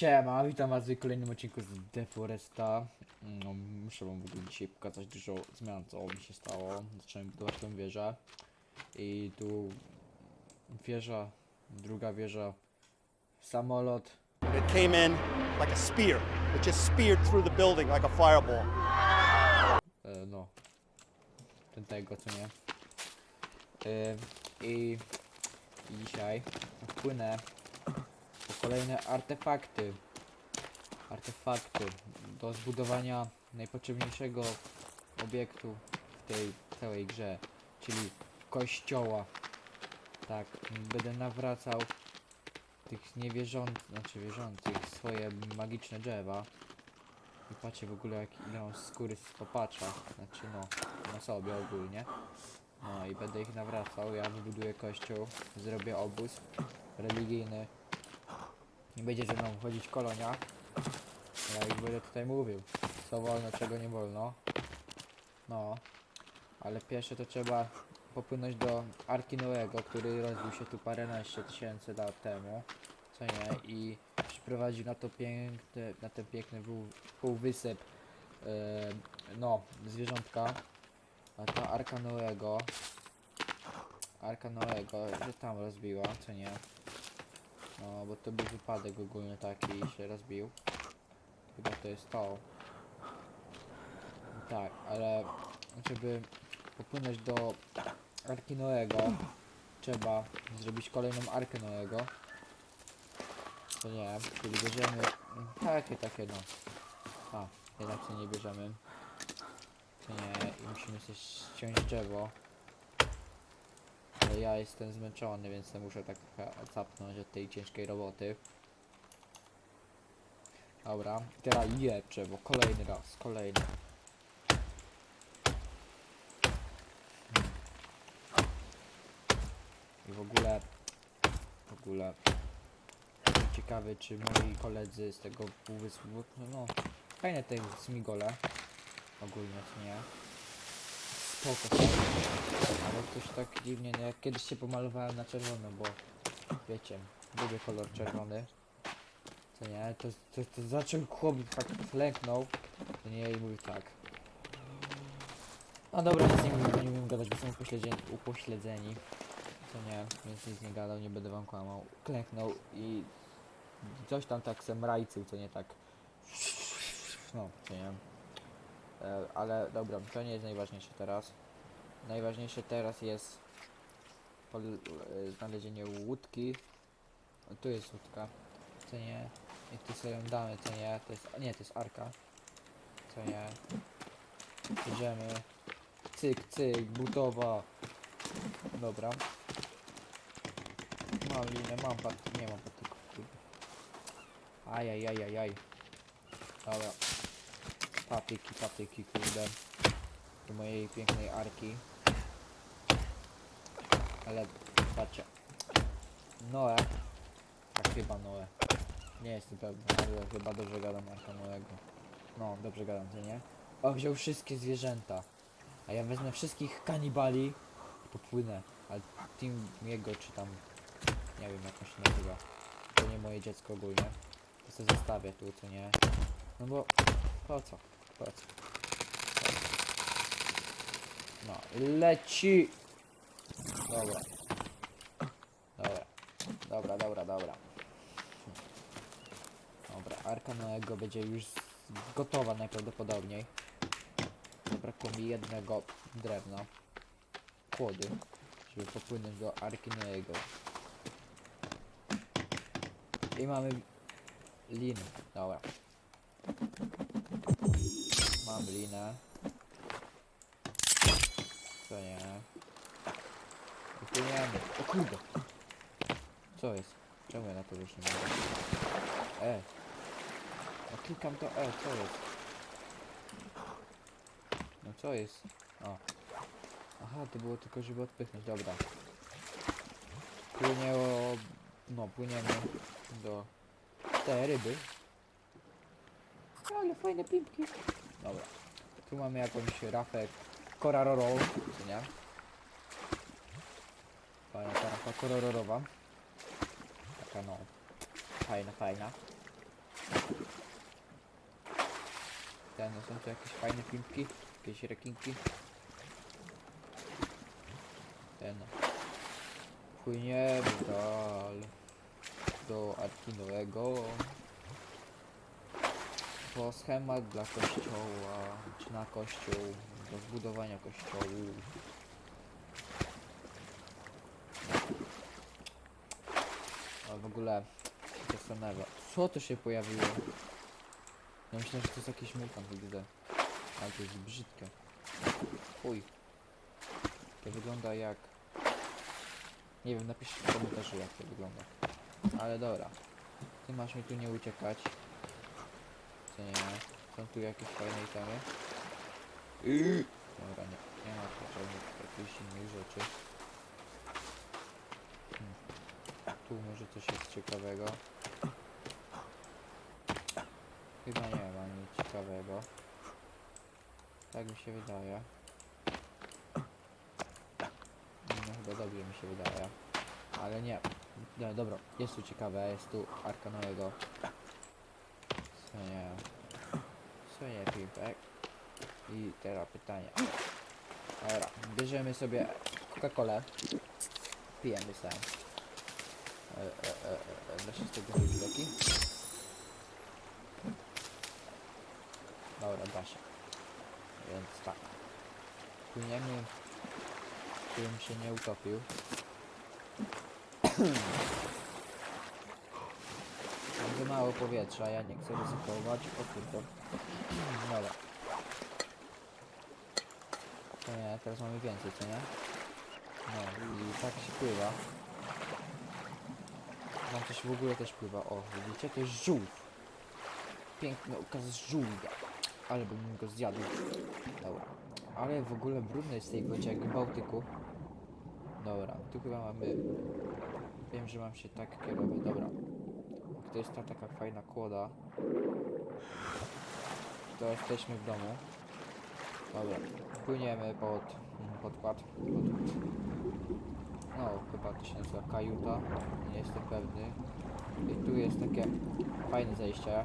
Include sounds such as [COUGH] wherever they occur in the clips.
Siema, witam was w kolejnym odcinku z Deforesta. No, muszę wam w ogóle dzisiaj pokazać dużo zmian, co mi się stało. Zacząłem budować tą wieżę. I tu wieża, druga wieża, samolot. It came in like a spear. It just speared through the building like a fireball. E, no, ten tego, co nie. E, i, I dzisiaj wpłynę kolejne artefakty. Artefakty do zbudowania najpotrzebniejszego obiektu w tej całej grze, czyli kościoła. Tak, będę nawracał tych niewierzących, znaczy wierzących swoje magiczne drzewa. I patrzcie w ogóle jak ile skóry z popacza, znaczy no, na sobie ogólnie. No i będę ich nawracał, ja wybuduję kościół, zrobię obóz religijny. Nie będzie ze mną chodzić kolonia. Ja już będę tutaj mówił, co wolno, czego nie wolno. No, ale pierwsze to trzeba popłynąć do Arki Noego, który rozbił się tu paręnaście tysięcy lat temu, co nie, i przyprowadził na to piękne, na ten piękny pół, półwysep, e, no, zwierzątka, a ta Arka Noego, Arka Noego, że tam rozbiła, co nie, no, bo to był wypadek ogólny taki i się rozbił, chyba to jest to, tak, ale żeby popłynąć do Arki Noego, trzeba zrobić kolejną Arkę Noego, to nie, czyli bierzemy takie, takie no. A, jednak co nie bierzemy. To nie, i musimy sobie ściąć drzewo. Ale ja jestem zmęczony, więc muszę tak trochę odsapnąć od tej ciężkiej roboty. Dobra, teraz je drzewo, kolejny raz, kolejny. I w ogóle, w ogóle ciekawy, czy moi koledzy z tego półwyspu, no fajne te smigole, ogólnie, czy nie? Spoko ale coś tak dziwnie, no jak kiedyś się pomalowałem na czerwono, bo wiecie, lubię kolor czerwony, co nie, to, to, to zaczął chłop tak lęknął, to nie, i mówił tak. No dobra, nic nie mówię, nie umiem gadać, bo są upośledzeni, upośledzeni. To nie, więc nic nie gadał, nie będę wam kłamał. Klęknął i coś tam tak se mrajcył, co nie tak. No, co nie. E, ale dobra, to nie jest najważniejsze teraz. Najważniejsze teraz jest e, znalezienie łódki. O, tu jest łódka, co nie. I tu sobie ją damy, co nie. To jest, nie, to jest arka. Co nie. Idziemy. Cyk, cyk, budowa. Dobra. Mam linę, mam pat... nie mam patyków, kurde. Ajajajajaj. Dobra. Patyki, patyki, kurde. Do mojej pięknej arki. Ale, patrzcie. Noe. Tak chyba Noe. Nie jestem pewny, ale chyba dobrze gadam Arka Noego. No, dobrze gadam, co nie? O, wziął wszystkie zwierzęta. A ja wezmę wszystkich kanibali i popłynę. Ale Team jego czy tam nie wiem jak on się nazywa. To nie moje dziecko ogólnie. To sobie zostawię tu, co nie. No bo po co? No, leci! Dobra. Dobra. Dobra, dobra, dobra. Dobra, Arka Noego będzie już gotowa najprawdopodobniej. Zabrakło mi jednego drewna. Kłody, żeby popłynąć do Arki Noego. I mamy liny. Dobra. Mam linę. Co nie? I płyniemy. O kurde! Co jest? Czemu ja na to już nie mogę? E! No klikam to E, co jest? No co jest? O. Aha, to było tylko żeby odpychnąć, dobra. Płynęło... No, płyniemy do te ryby. Ale fajne pimpki. Dobra. Tu mamy jakąś rafę korarorą, czy nie? Fajna ta rafa korarorowa. Taka no, fajna, fajna. Ten, no są tu jakieś fajne pimpki, jakieś rekinki. Ten. Płyniemy dalej do Arkinowego. Po schemat dla kościoła, czy na kościół, do zbudowania kościołu. A w ogóle się zastanawiam, co to się pojawiło? Ja myślałem, że to jest jakiś mutant widzę. Ale to jest brzydkie. Uj. To wygląda jak... Nie wiem, napiszcie w komentarzu jak to wygląda. Ale dobra. Ty masz mi tu nie uciekać. Co nie? Są tu jakieś fajne itemy? Dobra, nie, nie ma potrzebnych jakichś innych rzeczy. Hmm. Tu może coś jest ciekawego. Chyba nie ma nic ciekawego. Tak mi się wydaje. No chyba dobrze mi się wydaje. Ale nie. No dobra, jest tu ciekawe, jest tu arka Co nie. Co nie pimpek. I teraz pytanie. Dobra, bierzemy sobie Coca-Colę. Pijemy sam. E, e, e, da się z tego zrobić leki? Dobra, da się. Więc tak. Płyniemy, żebym się nie utopił. [CLEARS THROAT] Za mało powietrza, ja nie chcę ryzykować. O kurde. Dobra. To nie, teraz mamy więcej, co nie? No i tak się pływa. Tam coś w ogóle też pływa. O, widzicie? To jest żółw. Piękny okaz żółwia. Ale bym go zjadł. Dobra. Ale w ogóle brudno jest tej wodzie jak w Bałtyku. Dobra, tu chyba mamy... Wiem, że mam się tak kierować. Dobra. To jest ta taka fajna kłoda. To jesteśmy w domu. Dobra. Płyniemy pod mm, podkład. Pod, no, chyba to się nazywa kajuta. Nie jestem pewny. I tu jest takie fajne zejście.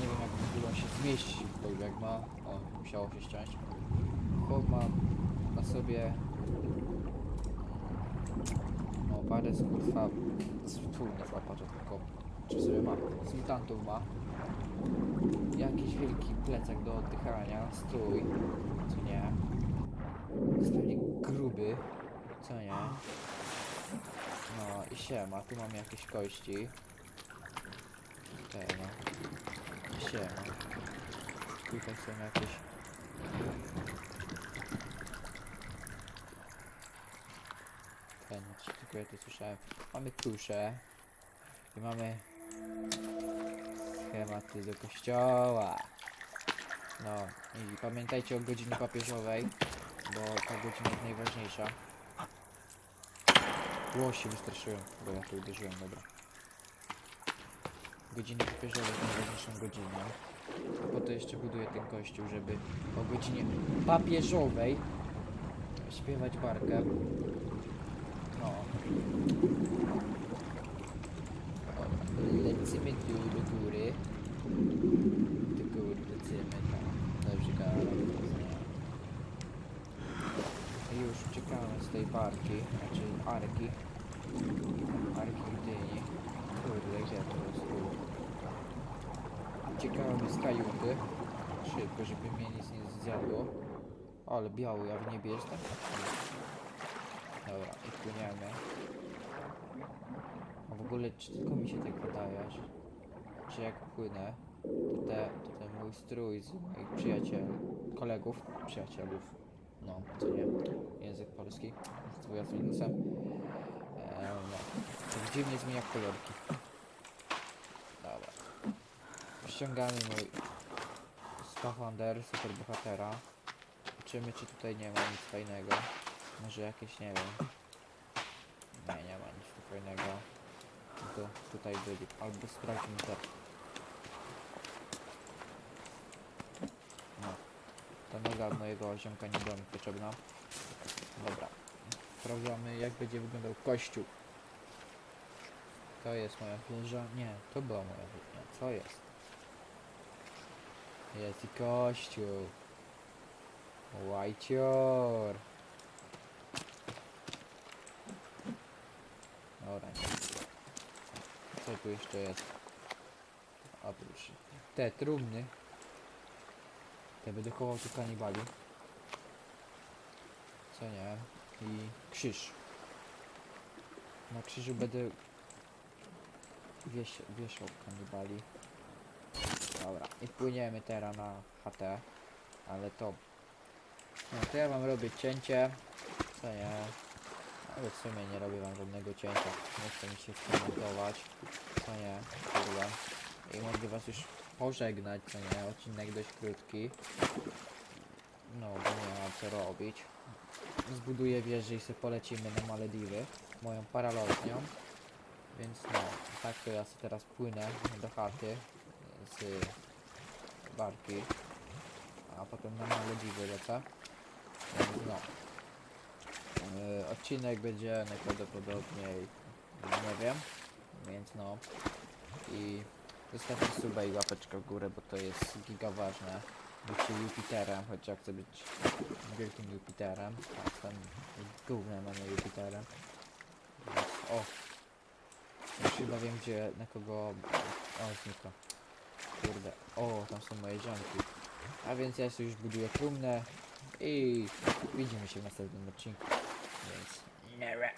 Nie wiem jak w się zmieści w to jak ma. O, musiało się ściąć. Chłop ma na sobie parę skurwa tu nie złapacze tylko czy sobie ma z mutantów ma. Jakiś wielki plecak do oddychania strój co nie? Jest gruby co nie? No i siema tu mam jakieś kości. Te no. Siema. Tutaj są jakieś ten, to słyszałem. Mamy tusze i mamy schematy do kościoła. No i pamiętajcie o godzinie papieżowej, bo ta godzina jest najważniejsza. Ło się wystraszyłem, bo ja tu uderzyłem, dobra. Godzina papieżowa jest najważniejszą godziną. A po to jeszcze buduję ten kościół, żeby o godzinie papieżowej śpiewać barkę. Lecimy tu do góry. Do góry lecimy tam. Dobrze, gadam. I już uciekamy z tej barki, znaczy arki. Arki Gdyni. Kurde, gdzie to jest tu? Uciekamy z kajuty. Szybko, żeby mnie nic nie zjadło. Ale biały, ja w niebie jestem? Dobra, i płyniemy. A w ogóle, czy tylko mi się tak wydaje, że, jak płynę, to, te, to ten mój strój z moich przyjaciel, kolegów, przyjacielów, no, co nie, język polski, z dwuja z minusem, eee, no, tak dziwnie zmienia kolorki. Dobra. Ściągamy mój skafander superbohatera. Zobaczymy, czy tutaj nie ma nic fajnego. Może jakieś, nie wiem. Nie, nie ma nic fajnego. To tutaj byli. Albo sprawdźmy te. No. Ta noga mojego ziomka nie była mi potrzebna. Dobra. Sprawdzamy jak będzie wyglądał kościół. To jest moja wieża. Nie, to była moja wieża. Co jest? Jest i kościół. Łajcior. Dobra, nie. Co tu jeszcze jest? Oprócz te trumny. Te będę chował tu kanibali. Co nie? I krzyż. Na krzyżu będę wiesz, wieszał kanibali. Dobra, i płyniemy teraz na chatę. Ale to... No to ja wam robię cięcie. Co nie? Ale w sumie nie robię wam żadnego cięcia. Nie chce mi się komentować. Co nie? Kurwa. I mogę was już pożegnać, co nie? Odcinek dość krótki. No, bo nie mam co robić. Zbuduję wieżę i sobie polecimy na Malediwy. Moją paralotnią. Więc no, tak to ja sobie teraz płynę do chaty z barki. A potem na Malediwy lecę. Więc no. Yy, odcinek będzie najprawdopodobniej nie wiem. Więc no. I zostawcie suba i łapeczkę w górę, bo to jest giga ważne. Bycie Jupiterem, choć ja chcę być wielkim Jupiterem. A jestem gównem, a nie Jupiterem. Więc, o! Już chyba wiem gdzie, na kogo... O, znika. Kurde. O, tam są moje ziomki. A więc ja sobie już buduję trumnę i widzimy się w następnym odcinku. Więc... Nara.